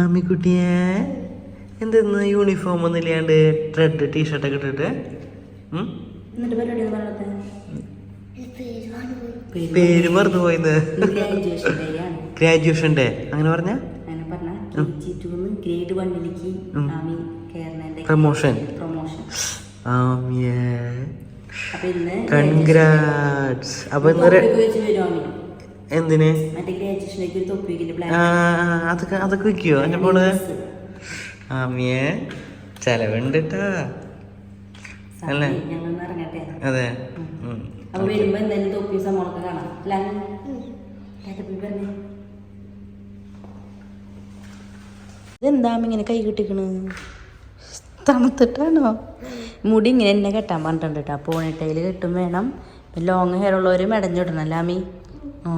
ആമിക്കുട്ടിയെ എന്തെന്ന് യൂണിഫോം ഒന്നും ഇല്ലാണ്ട് റെഡ് ടീഷർട്ടൊക്കെ ഇട്ടിട്ട്? എന്നിട്ട് പരിപാടി പറഞ്ഞത് പേര് മറന്നു പോയിന്ന്. ഗ്രാജുവേഷൻ ഡേ അങ്ങനെ പറഞ്ഞ? പ്രമോഷൻ കൺഗ്രാറ്റ്സ് അപ്പൊ എന്താ കൺഗ്രാറ്റ്സ് അപ്പൊ ഇന്ന് എന്തിന്? അതൊക്കെ അതൊക്കെ വെക്കോ എന്റെ മോൾ ആമിയെ ചെലവുണ്ട് അല്ലേ? അതെ. ഉം. അപ്പൊ വരുമ്പോ എന്തായാലും തൊപ്പി സംഭവമൊക്കെ കാണാം. അല്ല? ഇതെന്താ ഇങ്ങനെ കൈ കിട്ടിക്കണ്? തണുത്തിട്ടാണോ? മുടി ഇങ്ങനെ എന്നെ കെട്ടാൻ പറഞ്ഞിട്ടുണ്ട് കേട്ടോ. പോണിട്ടയിൽ കെട്ടും വേണം. ലോങ് ഹെയർ ഉള്ളവർ മെടഞ്ഞിടണം അല്ല അമ്മി ഓ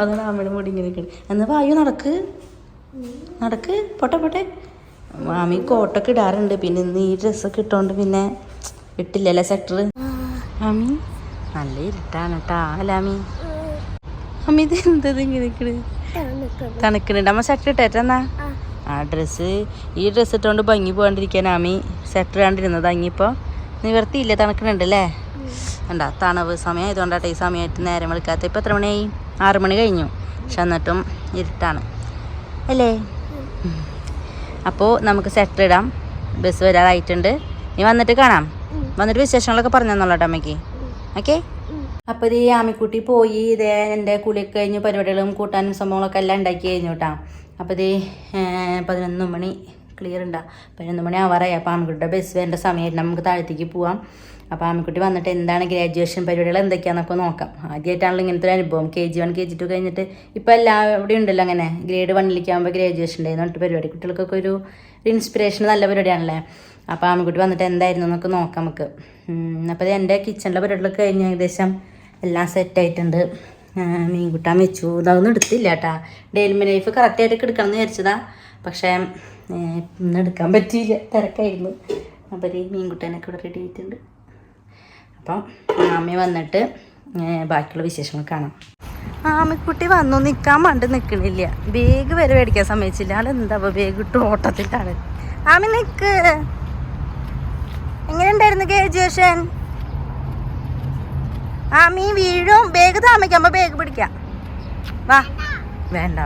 അതാണ് അമ്മയുടെ മുടി ഇങ്ങനെ എന്നാ വായു നടക്ക്. നടക്ക്. പോട്ടെ പോട്ടെ. മാമി കോട്ടൊക്കെ ഇടാറുണ്ട്. പിന്നെ ഇന്ന് ഈ ഡ്രസ്സൊക്കെ ഇട്ടോണ്ട് പിന്നെ ഇട്ടില്ലല്ലേ സെക്ടർ മാമി നല്ല ഇരുട്ടാണ് കേട്ടാ അല്ല അമ്മി ഇത് എന്തത് ഇങ്ങനെ തണുക്കുന്നുണ്ട് അമ്മ സെക്ടർ ഇട്ടേറ്റെന്നാ ആ ഡ്രസ്സ്. ഈ ഡ്രസ്സ് ഇട്ടുകൊണ്ട് ഭംഗി പോകാണ്ടിരിക്കാൻ ആമി സെക്ടർ ഇടാണ്ടിരുന്നത് അങ്ങിപ്പോൾ നിവർത്തിയില്ല തണുക്കുന്നുണ്ട് അല്ലേ? എന്താ തണവ് സമയം ആയതുകൊണ്ടാട്ടെ ഈ സമയമായിട്ട് നേരം വിളിക്കാത്ത ഇപ്പം എത്ര മണിയായി? ആറ് മണി കഴിഞ്ഞു. പക്ഷെ എന്നിട്ടും ഇരുട്ടാണ്. അല്ലേ? അപ്പോൾ നമുക്ക് സെറ്റർ ഇടാം. ബസ് വരാറായിട്ടുണ്ട്. നീ വന്നിട്ട് കാണാം. വന്നിട്ട് വിശേഷങ്ങളൊക്കെ പറഞ്ഞു തന്നോളാം അമ്മയ്ക്ക്. ഓക്കെ? അപ്പോൾ ഈ ആമിക്കുട്ടി പോയി. ഇതേ എന്റെ കുളിയൊക്കെ കഴിഞ്ഞ്. പരിപാടികളും കൂട്ടാനും സംഭവങ്ങളൊക്കെ എല്ലാം ഉണ്ടാക്കി കഴിഞ്ഞു കേട്ടോ. അപ്പോൾ ഇത് പതിനൊന്ന് മണി. ക്ലിയർ ഉണ്ടാ പതിനൊന്ന് മണി ആവാറായി അപ്പോൾ ആമക്കുട്ടിയുടെ ബസ് വരേണ്ട സമയമായിട്ട് നമുക്ക് താഴത്തേക്ക് പോവാം. അപ്പോൾ ആമക്കുട്ടി വന്നിട്ട് എന്താണ് ഗ്രാജുവേഷൻ പരിപാടികൾ എന്തൊക്കെയാണെന്നൊക്കെ നോക്കാം. ആദ്യമായിട്ടാണല്ലോ ഇങ്ങനത്തെ ഒരു അനുഭവം. K G one K G two കഴിഞ്ഞിട്ട് ഇപ്പോൾ എല്ലാവിടെ ഉണ്ടല്ലോ അങ്ങനെ. ഗ്രേഡ് വണ്ണിലേക്ക് ആകുമ്പോൾ ഗ്രാജുവേഷൻ ഡേ എന്ന് പറഞ്ഞിട്ട് പരിപാടി. കുട്ടികൾക്കൊക്കെ ഒരു ഒരു ഇൻസ്പിറേഷൻ നല്ല പരിപാടിയാണല്ലേ? അപ്പോൾ ആമക്കുട്ടി വന്നിട്ട് എന്തായിരുന്നു എന്നൊക്കെ നോക്കാം നമുക്ക്. അപ്പോൾ അത് എന്റെ കിച്ചണിലെ പരിപാടികളൊക്കെ കഴിഞ്ഞ് ഏകദേശം എല്ലാം സെറ്റായിട്ടുണ്ട് മീൻ കൂട്ടാൻ വെച്ചു. ഇതൊന്നും എടുത്തില്ല കേട്ടാ. ഡെയിൽമി ലൈഫ് കറക്റ്റായിട്ട് എടുക്കണം എന്ന് വിചാരിച്ചതാ. പക്ഷേ ഇന്ന് എടുക്കാൻ പറ്റിയില്ല. തിരക്കായിരുന്നു. അപ്പോൾ ഈ മീൻകുട്ടനൊക്കെ ഇവിടെ റെഡി ആയിട്ടുണ്ട്. അപ്പം ആമി വന്നിട്ട് ബാക്കിയുള്ള വിശേഷങ്ങൾ കാണാം. ആമിക്കുട്ടി വന്നു. നിൽക്കാൻ പണ്ട് നിൽക്കണില്ല ബേഗ് വരെ മേടിക്കാൻ സമ്മതിച്ചില്ല. ആൾ എന്താ ബേഗ് ഇട്ട് ഓട്ടത്തിലാണ്. ആമി നിൽക്ക് എങ്ങനെയുണ്ടായിരുന്നു ഗ്രാജുവേഷൻ ആമി വീഴും. ബേഗ് താമിക്കാൻ ബേഗ് പിടിക്കാം. വാ. വേണ്ട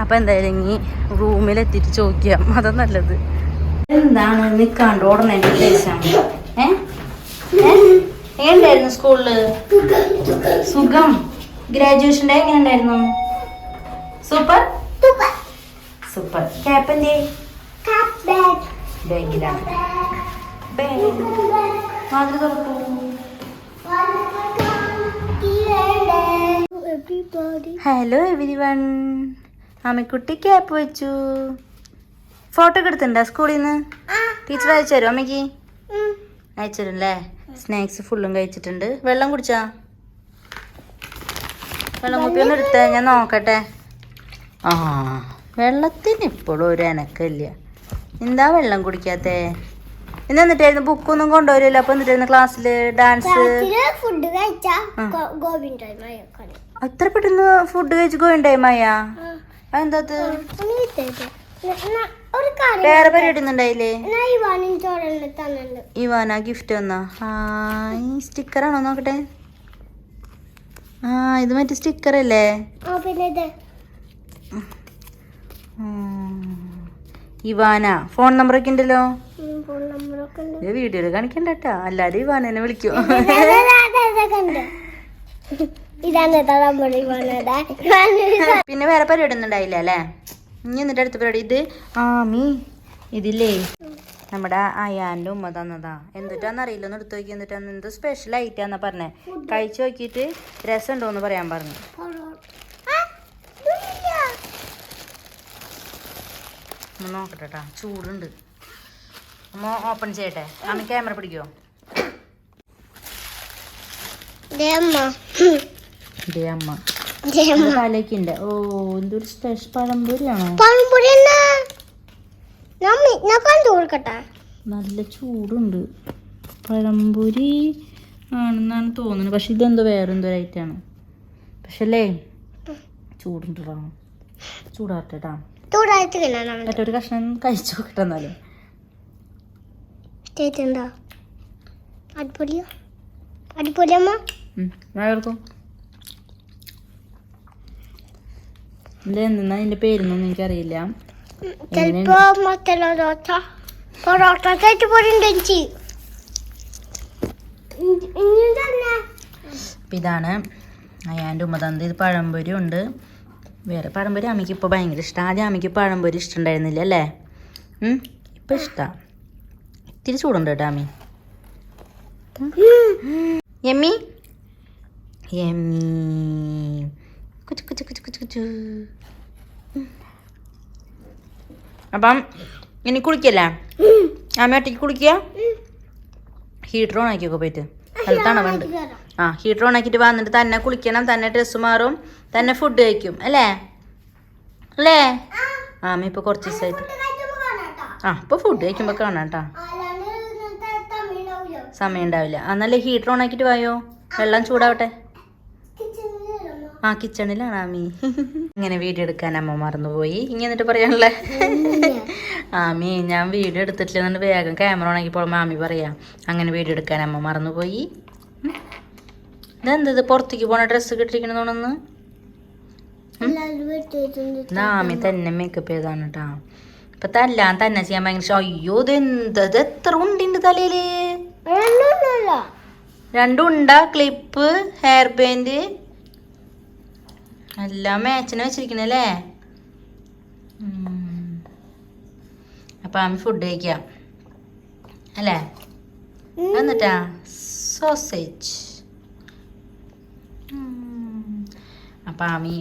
അപ്പം എന്തായാലും ഇനി റൂമിലെത്തിയിട്ട് ചോദിക്കാം. അതാ നല്ലത്. എന്താണ് നിൽക്കാണ്ട് ഓടണേന്റെ ഉദ്ദേശം? ഏ? എങ്ങനെയുണ്ടായിരുന്നു സ്കൂളിൽ? സുഖം. ഗ്രാജുവേഷൻ ഡേ എങ്ങനെ ഉണ്ടായിരുന്നു സൂപ്പർ സൂപ്പർ ക്യാപ്പ് എന്തേ? ബാഗിലാണ് ബാഗ് തുറക്കൂ. ഹലോ എവരി വൺ അമ്മക്കുട്ടി ക്യാപ്പ് വെച്ചു. ഫോട്ടോ ഒക്കെ എടുത്തിട്ടുണ്ടോ സ്കൂളിൽ നിന്ന് ടീച്ചർ അയച്ചു തരും അമ്മയ്ക്ക് അയച്ചു തരും അല്ലേ സ്നാക്സ് ഫുള്ളും കഴിച്ചിട്ടുണ്ട്. വെള്ളം കുടിച്ചാ? വെള്ളം കുപ്പി ഒന്ന് എടുത്തേ ഞാൻ നോക്കട്ടെ. ആ വെള്ളത്തിന് ഇപ്പോഴും ഒരു അനക്കമില്ല. എന്താ വെള്ളം കുടിക്കാത്തേ? ഇന്ന് എന്നിട്ടായിരുന്നു ബുക്കൊന്നും കൊണ്ടുവരില്ല അപ്പൊ എന്നിട്ടായിരുന്നു ക്ലാസ്സിൽ ഡാൻസ് ഫുഡ് കഴിച്ചാ അത്ര പെട്ടെന്ന് ഫുഡ് കഴിച്ച് ഗോവിൻ മായ? അതെന്താ ഇത്? ഒരു കാര്യം വേറെ പരിപാടി ഒന്നും ഉണ്ടായില്ലേ ഞാൻ ഈ വാണിൻ ചോടലിൽ തന്നുണ്ട് ഇവാന ഗിഫ്റ്റ് വന്നാ ഹായ് സ്റ്റിക്കറാണോ നോക്കട്ടെ. ആ ഇത് മറ്റേ സ്റ്റിക്കർ അല്ലേ. ഇവാന. ഫോൺ നമ്പറൊക്കെ ഉണ്ടല്ലോ? ഫോൺ നമ്പറൊക്കെ ഉണ്ട്. ഇത് വീഡിയോയിൽ കാണിക്കണ്ട കേട്ടാ. എല്ലാരും ഇവാനെ വിളിക്കും. ഇതാണ് പിന്നെ വേറെ പരിപാടി ഒന്നും ഉണ്ടായില്ല അല്ലേ? ഇനി എന്നിട്ട് അടുത്ത പരിപാടി. ഇത് ആമി ഇതില്ലേ? നമ്മുടെ അയാന്റെ ഉമ്മ തന്നതാ. എന്തിട്ടാന്ന് അറിയില്ല. ഒന്ന് എടുത്തു നോക്കി. എന്നിട്ടാന്ന് എന്തോ സ്പെഷ്യൽ ആയിട്ടാന്നാ പറഞ്ഞേ. കഴിച്ചു നോക്കിയിട്ട് രസം ഉണ്ടോന്ന് പറയാൻ പറഞ്ഞു. നോക്കട്ടെ ട്ടാ. ചൂടുണ്ട്. അമ്മ ഓപ്പൺ ചെയ്യട്ടെ. അമ്മ ക്യാമറ പിടിക്കോ? ഇതേ അമ്മ. ഓ എന്തൊരു സ്പെഷ്യൽ പഴംപൊരിയാണോ? ഞാൻ നല്ല ചൂടുണ്ട്. പഴംപൊരി ആണെന്നാണ് തോന്നുന്നത്. പക്ഷെ ഇതെന്തോ വേറെന്തോ ഐറ്റം ആണ് പക്ഷെ അല്ലേ? ചൂടുണ്ടോ ചൂടാട്ടാ മറ്റൊരു കഷ്ണം കഴിച്ചു നോക്കട്ടെ എന്നാലും. അടിപൊളിയോ? അടിപൊളിയമ്മ വേർക്കും എന്തെന്നാ ഇതിന്റെ പേരൊന്നും എനിക്കറിയില്ല. ചിലപ്പോ ദോശ പൊറോട്ട ഇതാണ് അയാന്റെ ഉമ്മ തന്നത് ഇത് പഴംപൊരി ഉണ്ട്. വേറെ പഴംപൊരി അമ്മയ്ക്ക് ഇപ്പോൾ ഭയങ്കര ഇഷ്ടം. ആദ്യം അമ്മയ്ക്ക് പഴംപൊരി ഇഷ്ടമുണ്ടായിരുന്നില്ല അല്ലേ? ഇപ്പം ഇഷ്ടമാണ് ഇത്തിരി ചൂടുണ്ട് കേട്ടോ അമ്മി. യമ്മി യമ്മി കുച്ചു കുച്ചു കുച്ചു കുച്ചു കുച്ചു. അപ്പം ഇനി കുളിക്കല്ലേ? അമ്മ ഒറ്റയ്ക്ക് കുളിക്കുക? ഹീറ്റർ ഓൺ ആക്കിയൊക്കെ പോയിട്ട്. നല്ല തണവുണ്ട് ആ ഹീറ്റർ ഓൺ ആക്കിയിട്ട് വന്നിട്ട് തന്നെ കുളിക്കണം തന്നെ ഡ്രസ്സ് മാറും തന്നെ ഫുഡ് കഴിക്കും അല്ലേ? അല്ലേ? ആ അമ്മ ഇപ്പോൾ കുറച്ച് ദിവസമായിട്ട് ആ ഇപ്പൊ ഫുഡ് കഴിക്കുമ്പോ കാണാം കേട്ടോ. സമയം ഉണ്ടാവില്ല. എന്നല്ലേ ഹീറ്റർ ഓൺ ആക്കിയിട്ട് വായോ? വെള്ളം ചൂടാവട്ടെ. ആ കിച്ചണിലാണ് ആമി. ഇങ്ങനെ വീഡിയോ എടുക്കാൻ അമ്മ മറന്നുപോയി. ഇങ്ങനെ എന്നിട്ട് പറയാനുള്ളേ? ആമി ഞാൻ വീഡിയോ എടുത്തിട്ടില്ല എന്നിട്ട് വേഗം ക്യാമറ ഓണാക്കിപ്പോൾ മാമി പറയാം അങ്ങനെ വീഡിയോ എടുക്കാൻ അമ്മ മറന്നുപോയി. ഉം. ഇതെന്ത് ഇത് പുറത്തേക്ക് പോണ ഡ്രസ്സ് കിട്ടിയിരിക്കണമെന്നൊന്ന് ആമി തന്നെ മേക്കപ്പ് ചെയ്താണ് കേട്ടാ ഇപ്പൊ തല്ലാൻ തന്നെ ചെയ്യാൻ ഭയങ്കര അയ്യോ ഇത് എത്ര ഉണ്ടിണ്ട് തലയിൽ? രണ്ടുണ്ടാ ക്ലിപ്പ് ഹെയർ ബാൻഡ് എല്ലാം മാച്ചിനെ വെച്ചിരിക്കണല്ലേ. അപ്പൊ ആമി ഫുഡ് കഴിക്കാം. അല്ലേ? എന്നിട്ടാ? സോസേജ് അപ്പം ആമി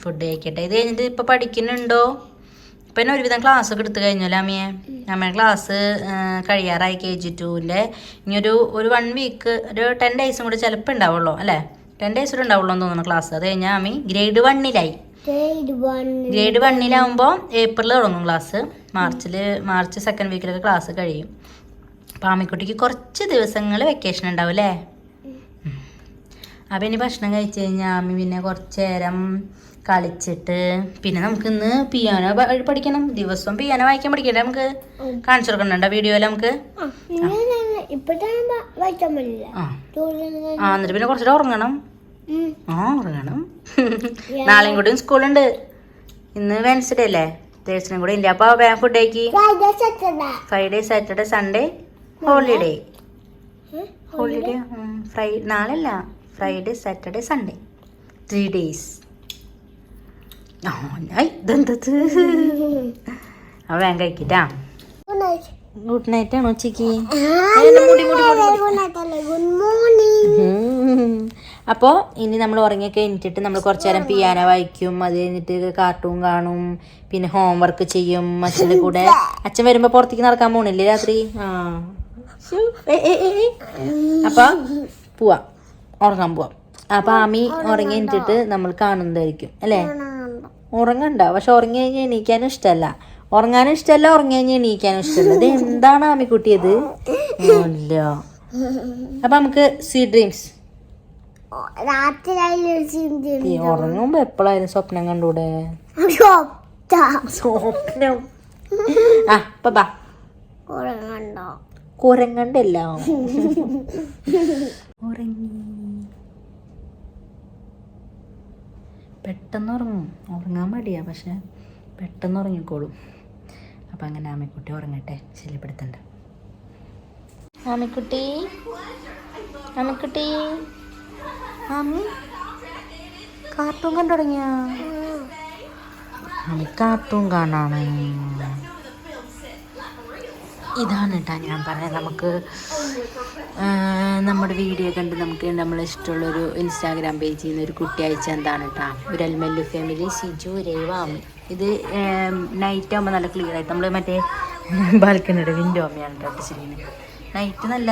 ഫുഡ് കഴിക്കട്ടെ. ഇത് കഴിഞ്ഞിട്ട് ഇപ്പം പഠിക്കുന്നുണ്ടോ? ഇപ്പം എന്നെ ഒരുവിധം ക്ലാസ് ഒക്കെ എടുത്തു കഴിഞ്ഞല്ലോ അമ്മയെ അമ്മയുടെ ക്ലാസ് കഴിയാറായി കെ ജി ടുവിന്റെ ഇനി ഒരു ഒരു വൺ വീക്ക് ഒരു ടെൻ ഡേയ്സും കൂടി ചിലപ്പോൾ ഉണ്ടാവുള്ളൂ അല്ലേ? ടെൻ ഡേയ്സ് ഉണ്ടാവുള്ളൂ എന്ന് തോന്നുന്നു ക്ലാസ് അത് കഴിഞ്ഞാൽ അമ്മി ഗ്രേഡ് വണ്ണിലായി ഗ്രേഡ് വണ്ണിലാവുമ്പോൾ ഏപ്രിൽ തുടങ്ങും ക്ലാസ് മാർച്ചിൽ മാർച്ച് സെക്കൻഡ് വീക്കിലൊക്കെ ക്ലാസ് കഴിയും. അപ്പോൾ ആമിക്കുട്ടിക്ക് കുറച്ച് ദിവസങ്ങൾ വെക്കേഷൻ ഉണ്ടാവും അല്ലേ അപ്പം ഇനി ഭക്ഷണം കഴിച്ച് കഴിഞ്ഞാൽ ആമി പിന്നെ കുറച്ച് നേരം കളിച്ചിട്ട്. പിന്നെ നമുക്ക് ഇന്ന് പിയാനോ പഠിക്കണം. ദിവസവും പിയാനോ വായിക്കാൻ പഠിക്കണ്ടേ നമുക്ക്? കാണിച്ചു കൊടുക്കണ്ട വീഡിയോയിൽ നമുക്ക്? ആ എന്നിട്ട് പിന്നെ കുറച്ചുകൂടെ ഉറങ്ങണം. ആ ഉറങ്ങണം. നാളെയും കൂടിയും സ്കൂളുണ്ട് ഇന്ന് വെൻസ്ഡേ അല്ലേ? തേഴ്സിനും കൂടെ ഇല്ല. അപ്പൊ വേഗം ഫുഡ് ആക്കി Friday Saturday Sunday holiday holiday fry നാളല്ല Friday Saturday Sunday three days ഇതെന്തത് വേഗം കഴിക്കട്ടാ. ഗുഡ് നൈറ്റ് ആണോ ഉച്ചയ്ക്ക്. അപ്പോൾ ഇനി നമ്മൾ ഉറങ്ങി കഴിഞ്ഞിട്ട് നമ്മൾ കുറച്ച് നേരം പിയാനോ വായിക്കും. അത് കഴിഞ്ഞിട്ട് കാർട്ടൂൺ കാണും. പിന്നെ ഹോംവർക്ക് ചെയ്യും. അച്ഛന്റെ കൂടെ. അച്ഛൻ വരുമ്പോൾ പുറത്തേക്ക് നടക്കാൻ പോണില്ലേ രാത്രി? ആ. ശ്ശോ, ഏ, ഏ, ഏ, ഏ. അപ്പൊ പോവാം. ഉറങ്ങാൻ പോവാം. അപ്പൊ ആമി ഉറങ്ങി കഴിഞ്ഞിട്ട് നമ്മൾ കാണുന്നതായിരിക്കും. അല്ലേ? ഉറങ്ങണ്ട. പക്ഷെ ഉറങ്ങി കഴിഞ്ഞാൽ എണീക്കാനും ഇഷ്ടമല്ല ഉറങ്ങാനും ഇഷ്ടമല്ല ഉറങ്ങി കഴിഞ്ഞാൽ എണീക്കാനും ഇഷ്ടമല്ല ഇത് എന്താണ് ആമിക്കുട്ടിയത് ഇല്ല അപ്പൊ നമുക്ക് സ്വീറ്റ് ഡ്രീംസ്. ഉറങ്ങുമ്പോ എപ്പോഴായിരുന്നു സ്വപ്നം കണ്ടൂടെ? സ്വപ്നം. ആ പാ കുരങ്ങണ്ടല്ല ഉറങ്ങി. പെട്ടെന്ന് ഉറങ്ങും ഉറങ്ങാൻ മടിയാ പക്ഷെ പെട്ടെന്ന് ഉറങ്ങിക്കോളും അപ്പം അങ്ങനെ ആമക്കുട്ടി ഉറങ്ങട്ടെ. ശല്യപ്പെടുത്തണ്ട. ആമക്കുട്ടി? ആമക്കുട്ടി? ആമി? കാർട്ടൂൺ കണ്ടു തുടങ്ങിയ ആമി കാർട്ടൂൺ കാണാണ്. ഇതാണ് കേട്ടോ ഞാൻ പറയാം നമുക്ക് നമ്മുടെ വീഡിയോ കണ്ട് നമുക്ക് നമ്മളെ ഇഷ്ടമുള്ളൊരു ഇൻസ്റ്റാഗ്രാം പേജിൽ നിന്ന് ഒരു കുട്ടി അയച്ച എന്താണ് കേട്ടോ ഒരു അൽമല്ലു ഫാമിലി സിജു രേവാമി ഇത് നൈറ്റ് ആകുമ്പോൾ നല്ല ക്ലിയർ ആയിട്ട് നമ്മൾ മറ്റേ ബാൽക്കണിയുടെ വിൻഡോ അമ്മയാണ് കേട്ടോ ശരിയാണ് നൈറ്റ് നല്ല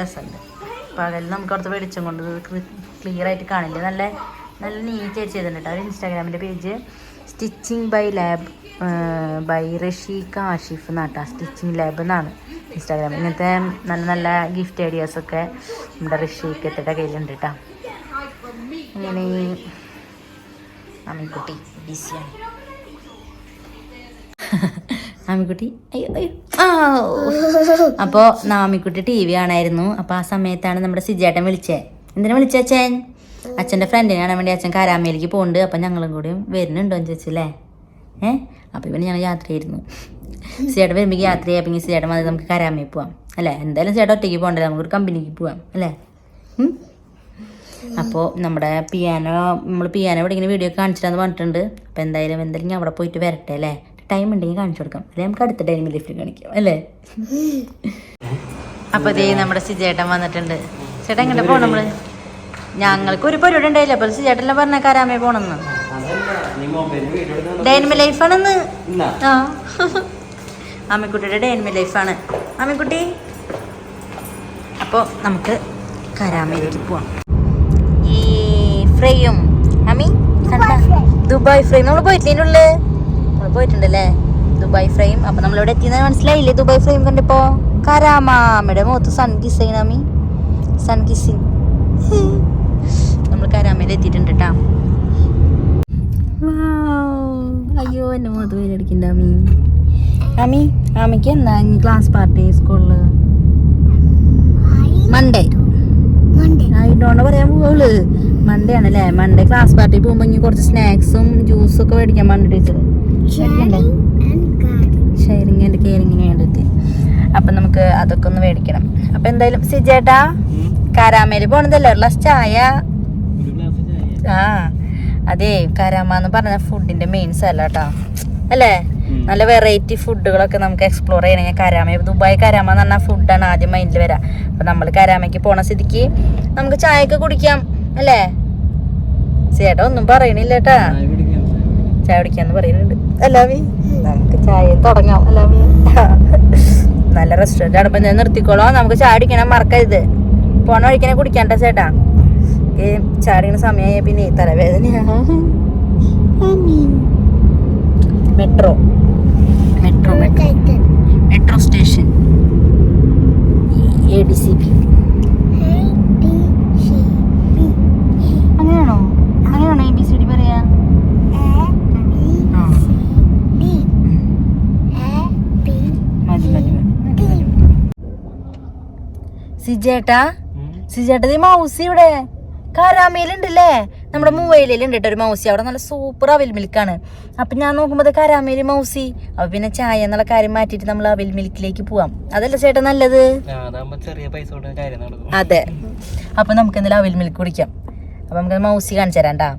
രസമുണ്ട് പകൽ നമുക്ക് അവിടുത്തെ വെളിച്ചം കൊണ്ട് ക്ലിയർ ആയിട്ട് കാണില്ല? നല്ല നല്ല നീറ്റ് ആയിട്ട് ചെയ്തിട്ടുണ്ട് കേട്ടോ ഒരു ഇൻസ്റ്റാഗ്രാമിന്റെ page stitching by lab by Rashiqa Ashif എന്നാട്ടാ stitching lab എന്നാണ് ഇൻസ്റ്റാഗ്രാം ഇങ്ങനത്തെ നല്ല നല്ല ഗിഫ്റ്റ് ഐഡിയാസൊക്കെ നമ്മുടെ റഷീഖത്തിന്റെ കയ്യിലുണ്ട് കേട്ടോ ഇങ്ങനെ അമ്മിക്കുട്ടി ബിസിയാണ് ആമിക്കുട്ടി അയ്യോ അയ്യോ. അപ്പോൾ നാമിക്കുട്ടി ടി വി കാണായിരുന്നു. അപ്പോൾ ആ സമയത്താണ് നമ്മുടെ സിജേട്ടൻ വിളിച്ചേ. എന്തിനാ വിളിച്ചേ അച്ഛൻ? അച്ഛന്റെ ഫ്രണ്ടിനെ വേണ്ടി അച്ഛൻ കാരാമേലേക്ക് പോകുന്നുണ്ട് അപ്പം ഞങ്ങളും കൂടി വരുന്നുണ്ടോ എന്ന് ചോദിച്ചല്ലേ ഏ? അപ്പോൾ ഇവന് ഞങ്ങൾ യാത്രയായിരുന്നു. ചേട്ടൻ വരുമ്പോൾ യാത്ര ചെയ്യാം. ചേട്ടൻ മതി നമുക്ക് കരാമയിൽ പോവാം. അല്ലേ? എന്തായാലും ചേട്ടൻ ഒറ്റയ്ക്ക് പോകണ്ടല്ലോ നമുക്കൊരു കമ്പനിക്ക് പോവാം. അല്ലേ? അപ്പോൾ നമ്മുടെ പിയാനോ നമ്മൾ പിയാനോ പഠിക്കുന്ന വീഡിയോ കാണിച്ചിട്ടാന്ന് പറഞ്ഞിട്ടുണ്ട്. അപ്പോൾ എന്തായാലും എന്തായാലും ഞാൻ അവിടെ പോയിട്ട് വരട്ടെ അല്ലേ? ടൈം ഉണ്ടെങ്കിൽ കാണിച്ചു കൊടുക്കാം. അല്ലെ? നമുക്ക് അടുത്ത ടൈമിൽ ലിഫ്റ്റ് കാണിക്കാം അല്ലേ? അപ്പോൾ ഇതേ നമ്മുടെ സിജേട്ടൻ വന്നിട്ടുണ്ട്. ചേട്ടൻ എങ്ങനെ പോകണം നമ്മൾ? ഞങ്ങൾക്ക് ഒരു പരിപാടി ഉണ്ടായില്ല. അപ്പോൾ സിജേട്ടനെല്ലാം പറഞ്ഞ കരാമേ പോണെന്ന്? ഡൈനമി ലൈഫാണെന്ന്? ആ. അമ്മിക്കുട്ടിയുടെ ഡൈനമി ലൈഫാണ്. അമ്മിക്കുട്ടി അപ്പോൾ നമുക്ക് കരാമയിലേക്ക് പോവാം. ഈ ഫ്രൈയും അമ്മി കണ്ട? Dubai frame. നമ്മൾ പോയിട്ടില്ലേ നമ്മൾ പോയിട്ടുണ്ടല്ലേ? Dubai frame. അപ്പൊ നമ്മൾ ഇവിടെ എത്തിയെന്ന് മനസ്സിലായില്ലേ ദുബായ് ഫ്രെയിം കണ്ടിപ്പോ? കരാമാമയുടെ മുഖത്ത് സൺ കിസ് ചെയ്യണ അമ്മി സൺ കിസ്സിങ് നമ്മൾ കരാമയിൽ എത്തിയിട്ടുണ്ട് കേട്ടാ അയ്യോ എന്നെ മുഖത്ത് പേരടിക്കണ്ട അമ്മി അമ്മി അമ്മയ്ക്ക് എന്താ ക്ലാസ് പാർട്ടി സ്കൂളിൽ മൺഡേ ആയിട്ടോണ്ട് പറയാൻ പോവുള്ളു. മൺഡേ ആണല്ലേ? മൺഡേ ക്ലാസ് പാർട്ടി പോകുമ്പോ ഇനി കുറച്ച് സ്നാക്സും ജ്യൂസും ഒക്കെ മേടിക്കാൻ പറഞ്ഞു ടീച്ചർ ഷെയറിങ് ആൻഡ് കെയറിങ്ങിന് വേണ്ടിയിട്ട് അപ്പൊ നമുക്ക് അതൊക്കെ ഒന്ന് മേടിക്കണം. അപ്പൊ എന്തായാലും സിജേട്ടാ കാരാമേൽ പോണതല്ലേ? ഒരു ഗ്ലാസ് ചായ. ആ. അതെ കരാമ എന്ന് പറഞ്ഞ ഫുഡിന്റെ മെയിൻ സ്ഥലം കേട്ടോ. അല്ലേ? നല്ല വെറൈറ്റി ഫുഡുകളൊക്കെ നമുക്ക് എക്സ്പ്ലോർ ചെയ്യണമെങ്കിൽ കരാമ. ദുബായ് കരാമ എന്ന് പറഞ്ഞ ഫുഡാണ് ആദ്യം മൈൻഡിൽ വരാം. അപ്പൊ നമ്മൾ കരാമയ്ക്ക് പോണ സ്ഥിതിക്ക് നമുക്ക് ചായയൊക്കെ കുടിക്കാം അല്ലേ? ചേട്ടാ ഒന്നും പറയണില്ല കേട്ടാ. ചായ കുടിക്കാന്ന് പറയുന്നുണ്ട്. അല്ലാമി നമുക്ക് ചായ തുടങ്ങാം അല്ലാമി നല്ല റെസ്റ്റോറന്റ് ആണ്. ഞാൻ നിർത്തിക്കോളാം. നമുക്ക് ചായ കുടിക്കണം മറക്കരുത്. പോണ വഴിക്കനെ കുടിക്കണ്ട ചേട്ടാ. ഈ ചായ കുടിക്കുന്ന സമയമായ പിന്നെ തലവേദനയാണ്. Metro. Metro metro. Metro station. A D C B അങ്ങനെയാണോ? അങ്ങനെയാണോ എ ബി സി ഡി പറയാ? മതി മതി മതി സിജേട്ടാ? സിജേട്ടാ ഈ മൗസി ഇവിടെ. കാരാമേലുണ്ടല്ലേ? നമ്മുടെ മൂവയിലുണ്ട് കേട്ടോ ഒരു മൗസി. അവിടെ നല്ല സൂപ്പർ അവിൽ മിൽക്കാണ് അപ്പം ഞാൻ നോക്കുമ്പോൾ കാരാമേൽ മൗസി. അപ്പം പിന്നെ ചായ എന്നുള്ള കാര്യം മാറ്റിയിട്ട് നമ്മൾ അവിൽ മിൽക്കിലേക്ക് പോവാം. അതല്ല ചേട്ടാ നല്ലത്? അതെ. അപ്പൊ നമുക്ക് എന്തായാലും അവിൽ മിൽക്ക് കുടിക്കാം. അപ്പം നമുക്ക് മൗസി കാണിച്ചു തരാണ്ടാ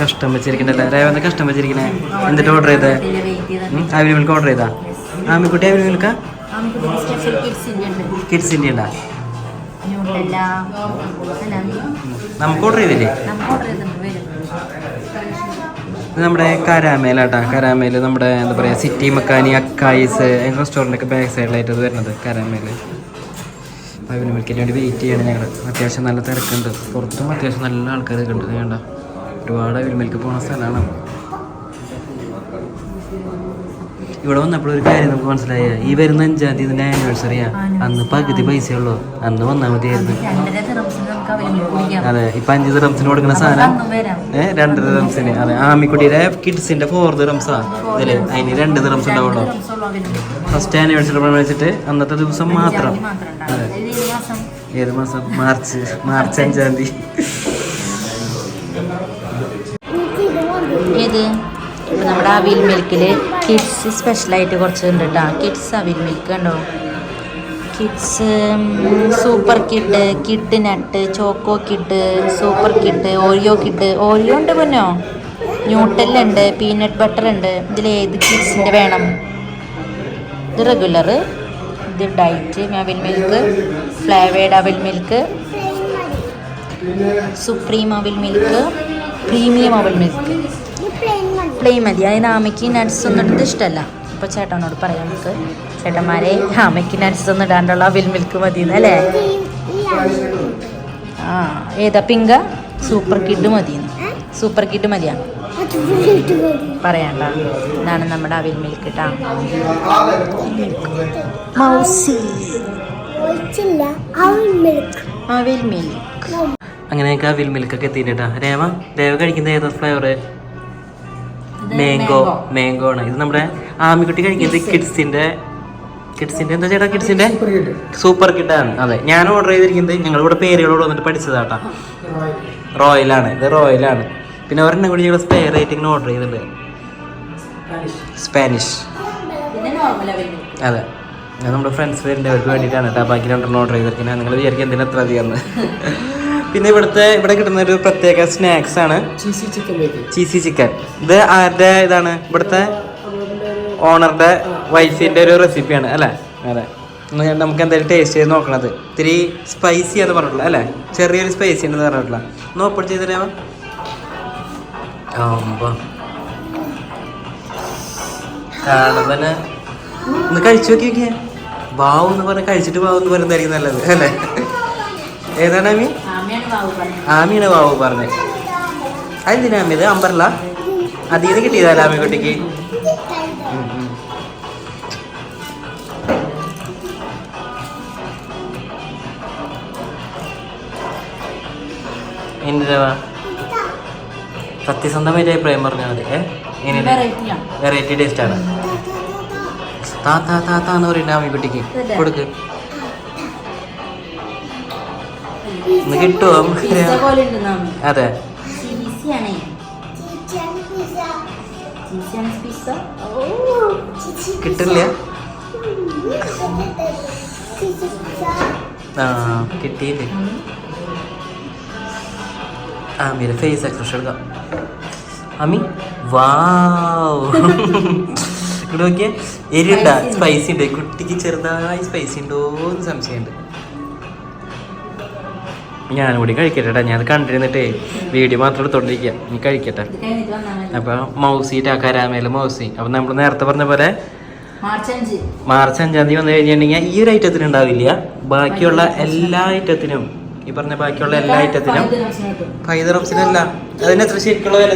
കഷ്ടം വെച്ചിരിക്കണ്ടല്ലേ കഷ്ടം വെച്ചിരിക്കണേ? എന്നിട്ട് ഓർഡർ ചെയ്തേ? അവിൽ മിൽക്ക് ഓർഡർ ചെയ്താ ആമിക്കുട്ടി ആവിൽ മിൽക്ക കിഡ്സിന്റെ ഉണ്ടാ. നമുക്ക് ഓർഡർ ചെയ്തില്ലേ? നമ്മുടെ കരാമേലാട്ടാ. കരാമേൽ നമ്മുടെ എന്താ പറയാ സിറ്റി മക്കാനി അക്കായിസ് റെസ്റ്റോറന്റ് ഒക്കെ ബാക്ക് സൈഡിലായിട്ട് വരുന്നത് കരാമേൽ. പതിനൊന്ന് മിൽക്കിന് വേണ്ടി വെയിറ്റ് ചെയ്യണം ഞങ്ങൾ അത്യാവശ്യം നല്ല തിരക്കുണ്ട്. പുറത്തും അത്യാവശ്യം നല്ല ആൾക്കാരൊക്കെ ഉണ്ട്. വേണ്ട ഒരുപാട് മിൽക്ക് പോകുന്ന സ്ഥലമാണ്. ഇവിടെ വന്നപ്പോൾ ഒരു കാര്യം നമുക്ക് മനസ്സിലായ. ഈ വരുന്ന അഞ്ചാം തീയതി ആനിവേഴ്സറിയാ അന്ന് പകുതി പൈസ ഉള്ളൂ അന്ന് വന്നാൽ മതിയായിരുന്നു. അതെ ഇപ്പൊ അഞ്ച് ദിറംസിന് കൊടുക്കുന്ന സാധനം? ഏഹ് രണ്ട് ദിറംസിന് അതെ ആമിക്കുട്ടിയുടെ കിഡ്സിന്റെ ഫോർ ദിറംസാ ഇതിൽ അതിന് രണ്ട് ദിറംസ് ഉണ്ടാവുള്ളൂ. ഫസ്റ്റ് ആനിവേഴ്സറി പ്രമാണിച്ചിട്ട് അന്നത്തെ ദിവസം മാത്രം. അതെ. ഏത് മാസം? മാർച്ച്. മാർച്ച് അഞ്ചാം തീയതി. നമ്മുടെ അവിൽ മിൽക്കിൽ കിഡ്സ് സ്പെഷ്യലായിട്ട് കുറച്ച് ഉണ്ട് കേട്ടോ കിഡ്സ് അവിൽ മിൽക്ക് ഉണ്ടോ kids super kid kid nut choco kid super kid Oreo kid. Oreo ഉണ്ട് പൊന്നോ? ന്യൂട്ടലുണ്ട് പീനട്ട് ബട്ടർ ഉണ്ട്. ഇതിൽ ഏത് കിഡ്സിന്റെ വേണം? ഇത് റെഗുലർ ഇത് diet avil milk flavoured avil milk supreme avil milk. Premium avil milk. Plain മതി. അതിന് ആമയ്ക്ക് നട്ട്സ് ഒന്നും ഇട്ടത് ഇഷ്ടമല്ല അപ്പോൾ ചേട്ടനോട് പറയാം നമുക്ക്. ചേട്ടന്മാരെ ആമയ്ക്ക് നട്ട്സ് ഒന്നും ഇടാണ്ടുള്ള വിൽ മിൽക്ക് മതി അല്ലേ? ആ ഏതാ പിങ്ക? സൂപ്പർ കിഡ് മതി സൂപ്പർ കിഡ് മതിയാണ് പറയണ്ട. ഇതാണ് നമ്മുടെ അവിൽ മിൽക്ക് കേട്ടാ മൗസി. അവിൽ മിൽക്ക് അങ്ങനെയൊക്കെ അവിൽ മിൽക്കൊക്കെ എത്തിയിട്ടാ രേവ രേവ കഴിക്കുന്ന ഏതാ ഫ്ലേവർ മാംഗോ മാംഗോ ആണ്. ഇത് നമ്മുടെ ആമിക്കുട്ടി കഴിക്കുന്നത് കിഡ്സിന്റെ കിഡ്സിന്റെ എന്താ ചേട്ടാ കിഡ്സിന്റെ? സൂപ്പർ കിഡാണ് അതെ. ഞാൻ ഓർഡർ ചെയ്തിരിക്കുന്നത് ഞങ്ങൾ ഇവിടെ പേരുകളോട് വന്നിട്ട് പഠിച്ചതാട്ടാ. ആണ്. ഇത് റോയലാണ് പിന്നെ ഒരെണ്ണം കൂടി ഞങ്ങൾ സ്പെയർ റേറ്റിംഗിന് ഓർഡർ ചെയ്തിട്ടുണ്ട്. സ്പാനിഷ് അതെ. ഞാൻ നമ്മുടെ ഫ്രണ്ട്സ് വരുന്നവർക്ക് വേണ്ടിയിട്ടാണ് കേട്ടോ. ബാക്കി രണ്ടെണ്ണം ഓർഡർ ചെയ്തിരിക്കുന്നത്. നിങ്ങൾ വിചാരിക്കും എന്തിനാ എത്ര അധികം പിന്നെ ഇവിടുത്തെ ഇവിടെ കിട്ടുന്ന ഒരു പ്രത്യേക സ്നാക്സ് ആണ് ചീസി ചിക്കൻ ഇത് ആരുടെ ഇതാണ്? ഇവിടുത്തെ ഓണറുടെ വൈഫിന്റെ ഒരു റെസിപ്പിയാണ് അല്ലേ? അതെ. നമുക്ക് എന്തായാലും ടേസ്റ്റ് ചെയ്ത് നോക്കണത്. ഇത്തിരി സ്പൈസി എന്ന് പറഞ്ഞിട്ടുള്ള അല്ലേ? ചെറിയൊരു സ്പൈസി ഉണ്ടെന്ന് പറഞ്ഞിട്ടുള്ള. ഒന്ന് ഓപ്പൺ ചെയ്ത് തരാമോ? ഒന്ന് കഴിച്ചു നോക്കി നോക്കിയേ. ബാവു എന്ന് പറഞ്ഞ് കഴിച്ചിട്ട് ബാവു എന്ന് പറയുന്നതായിരിക്കും നല്ലത് അല്ലേ? ഏതാണ് അമ്മി ആമയാണ് ബാബു പറഞ്ഞു. പറഞ്ഞത് അതെന്തിനാ അമ്മി ഇത് അമ്പർല? അതിൽ നിന്ന് കിട്ടിയതല്ല ആമി കുട്ടിക്ക് ഉം, ഉം. എന്തിനാ സത്യസന്ധമായിട്ട് അഭിപ്രായം പറഞ്ഞാൽ മതി വെറൈറ്റി ടേസ്റ്റ് ആണ് താത്താ താത്ത എന്ന് പറയുന്ന ആമി കുട്ടിക്ക്. കൊടുക്ക്. ഒന്ന് കിട്ടുമോ പിസ്സ പോലെ ഉണ്ട് നാമി അതെ. കിട്ടില്ല. ആ കിട്ടിയില്ലേ? ആമിയുടെ ഫേസ് എക്സ്പ്രഷൻ എടുക്കാം. അമ്മി വാവ്. ഇവിടെ നോക്കിയേ. എരിയുണ്ട സ്പൈസി ഉണ്ട്? കുട്ടിക്ക് ചെറുതായി സ്പൈസി ഉണ്ടോ എന്ന് സംശയമുണ്ട്. ഞാനും കൂടി കഴിക്കട്ടെ ഞാൻ കണ്ടിരുന്നിട്ടേ വീഡിയോ മാത്രം എടുത്തോണ്ടിരിക്കുക നീ കഴിക്കട്ടെ. ഇത് കഴിഞ്ഞിട്ട് വന്നാൽ മതി. അപ്പൊ മൗസി ടാക്കാരാമേലും മൗസി. അപ്പൊ നമ്മൾ നേരത്തെ പറഞ്ഞ പോലെ മാർച്ച് അഞ്ച്. തീയതി വന്നു കഴിഞ്ഞിട്ടുണ്ടെങ്കിൽ ഈ ഒരു ഐറ്റത്തിന് ഉണ്ടാവില്ല. ബാക്കിയുള്ള എല്ലാ ഐറ്റത്തിനും. ഈ പറഞ്ഞ ബാക്കിയുള്ള എല്ലാ ഐറ്റത്തിനും. ഫൈവ് റംസിനല്ല അതിന് എത്ര ശരിക്കുള്ള വില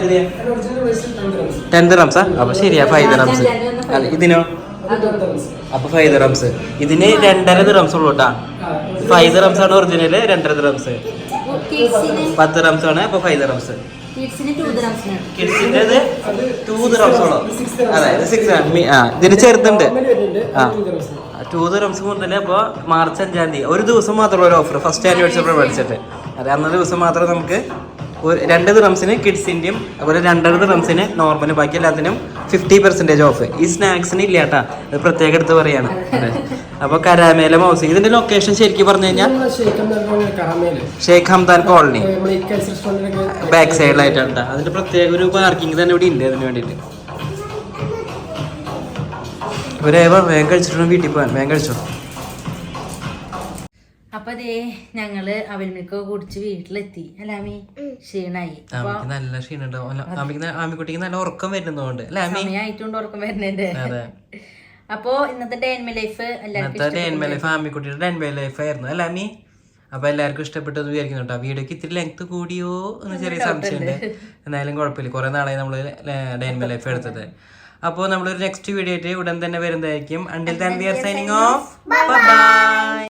ടെൻ റംസാ. അപ്പൊ ശരിയാ ഫൈവ് റംസ്. അല്ല ഇതിനോ? അപ്പൊ ഫൈവ് റംസ്. ഇതിന് രണ്ടര റംസ് ഉള്ളൂ കേട്ടാ ഫൈവ് റംസ് ആണ് ഒറിജിനൽ രണ്ടര റംസ്. പത്ത് റംസ് ആണ് അപ്പൊ ഫൈവ് റംസ്. കിഡ്സിന്റെ ടൂ റംസ് ഉള്ളൂ അതെ ഇത് സിക്സ് ആ ഇതിന് ചെറുതുണ്ട്. ആ ടൂ റംസ് മുതൽ അപ്പോൾ മാർച്ച് അഞ്ചാം തീയതി. ഒരു ദിവസം മാത്രമുള്ള ഒരു ഓഫർ ഫസ്റ്റ് ആനിവേഴ്സറി മേടിച്ചിട്ട് അതെ അന്ന ദിവസം മാത്രം നമുക്ക് ഒരു രണ്ട് റംസിന് കിഡ്സിന്റെയും അതുപോലെ രണ്ടര റംസിന് നോർമൽ ബാക്കി എല്ലാത്തിനും ഫിഫ്റ്റി പെർസെന്റേജ് ഓഫ് ഈ സ്നാക്സിന് ഇല്ല കേട്ടാ അത് പ്രത്യേകം എടുത്ത് പറയാണ്. അപ്പോൾ കരാമേല മൗസ് ഇതിന്റെ ലൊക്കേഷൻ ശരിക്കും പറഞ്ഞു കഴിഞ്ഞാൽ ഷേഖ് ഹംദാൻ കോളനി ബാക്ക് സൈഡിലായിട്ടാണ് കേട്ടോ. അതിന്റെ പ്രത്യേക ഒരു പാർക്കിംഗ് തന്നെ ഇവിടെ ഉണ്ട് അതിന് വേണ്ടിയിട്ട്. ഇവരേവ വേഗം കഴിച്ചിട്ടുണ്ടെങ്കിൽ വീട്ടിൽ പോകാൻ വേഗം കഴിച്ചോ? അപ്പൊ അതേ ഞങ്ങൾ അവൽമിൽക്ക് കുടിച്ച് വീട്ടിലെത്തി. അല്ലാമി ക്ഷീണായി. ആമിക്ക് നല്ല ക്ഷീണം ഉണ്ടാവും ആമിക്ക് ആമിക്കുട്ടിക്ക് നല്ല ഉറക്കം വരുന്നതുകൊണ്ട് സമയമായിട്ടുണ്ട് ഉറക്കം വരുന്നുണ്ട്. അതെ. അപ്പോ ഇന്നത്തെ ഡേൻമ ലൈഫ് ഇന്നത്തെ ഡെൻമേ ലൈഫ് ആമിക്കുട്ടിയുടെ ഡേൻമ ലൈഫ് ആയിരുന്നു. അല്ലാമി അപ്പൊ എല്ലാവർക്കും ഇഷ്ടപ്പെട്ടത് വിചാരിക്കുന്നു കേട്ടോ വീഡിയോക്ക് ഇത്തിരി ലെങ്ത് കൂടിയോ എന്ന് ചെറിയ സംശയമുണ്ട് എന്നാലും കുഴപ്പമില്ല. കുറെ നാളായി നമ്മൾ ഡേൻമ ലൈഫ് എടുത്തത്. അപ്പോൾ നമ്മളൊരു നെക്സ്റ്റ് വീഡിയോ ആയിട്ട് ഉടൻ തന്നെ വരുന്നതായിരിക്കും. Until then we are signing off bye